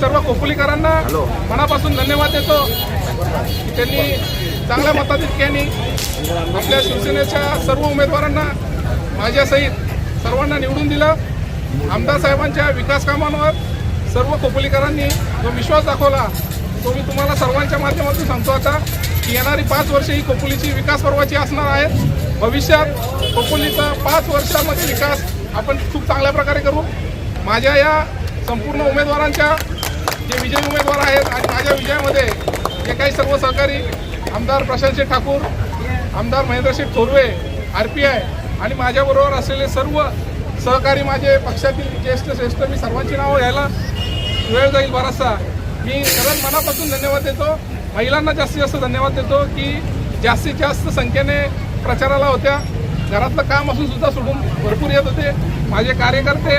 सर्व कोपलीकरांना मनापासून धन्यवाद देतो की त्यांनी चांगल्या मताधिक्याने आपल्या शिवसेनेच्या सर्व उमेदवारांना माझ्यासहित सर्वांना निवडून दिलं. आमदार साहेबांच्या विकास कामांवर सर्व कोपलीकरांनी जो विश्वास दाखवला तो मी तुम्हाला सर्वांच्या माध्यमातून सांगतो आता की येणारी पाच वर्षे ही कोपोलीची विकास पर्वाची असणार आहेत. भविष्यात कोपोलीचा पाच वर्षामध्ये विकास आपण खूप चांगल्या प्रकारे करू. माझ्या या संपूर्ण उमेदवारांच्या जे विजयी उमेदवार आहेत आणि माझ्या विजयामध्ये जे काही सर्व सहकारी आमदार प्रशांतसिंह ठाकूर आमदार Mahendrasinh Thorve R P I आणि माझ्याबरोबर असलेले सर्व सहकारी माझे पक्षातील ज्येष्ठ श्रेष्ठ मी सर्वांची नावं घ्यायला वेळ जाईल बराचसा. मी खरंच मनापासून धन्यवाद देतो. महिलांना जास्तीत जास्त धन्यवाद देतो की जास्तीत जास्त संख्येने प्रचाराला होत्या. घरातलं काम असून सुद्धा सोडून भरपूर येत होते. माझे कार्यकर्ते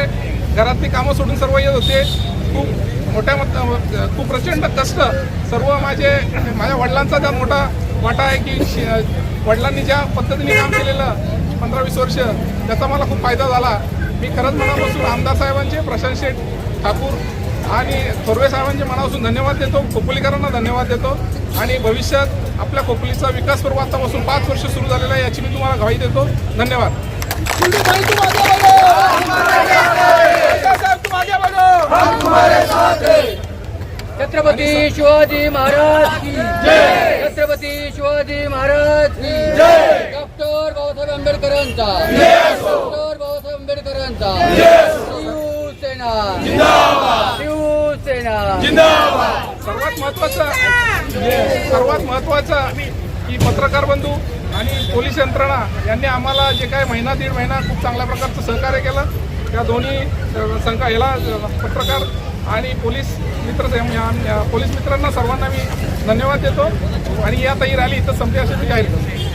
घरातली कामं सोडून सर्व येत होते. खूप मोठ्या मत खूप प्रचंड कष्ट सर्व माझे माझ्या वडिलांचा त्यात मोठा वाटा आहे की वडिलांनी ज्या पद्धतीने काम केलेलं पंधरा वीस वर्ष त्याचा मला खूप फायदा झाला. मी खरंच मनापासून आमदार साहेबांचे प्रशांत शेठ ठाकूर आणि थोरवे साहेबांचे मनापासून धन्यवाद देतो. खोपोलीकरांना धन्यवाद देतो. आणि भविष्यात आपल्या खोपोलीचा विकास पर्व आतापासून पाच वर्ष सुरू झालेला आहे याची मी तुम्हाला घाई देतो. धन्यवाद. छत्रपती शिवाजी महाराज की जय. छत्रपती शिवाजी महाराज की जय. डॉक्टर बाबासाहेब आंबेडकरांचा. डॉक्टर बाबासाहेब आंबेडकरांचा. शिवसेना. शिवसेना. सर्वात महत्वाचं सर्वात महत्वाचं की पत्रकार बंधू आणि पोलीस यंत्रणा यांनी आम्हाला जे काय महिना दीड महिना खूप चांगल्या प्रकारचं सहकार्य केलं. त्या दोन्ही संघ याला पत्रकार आणि पोलीस मित्र या- पोलीस मित्रांना सर्वांना मी धन्यवाद देतो. आणि या ताई रॅली इथं संपली अशी जाहीर करतो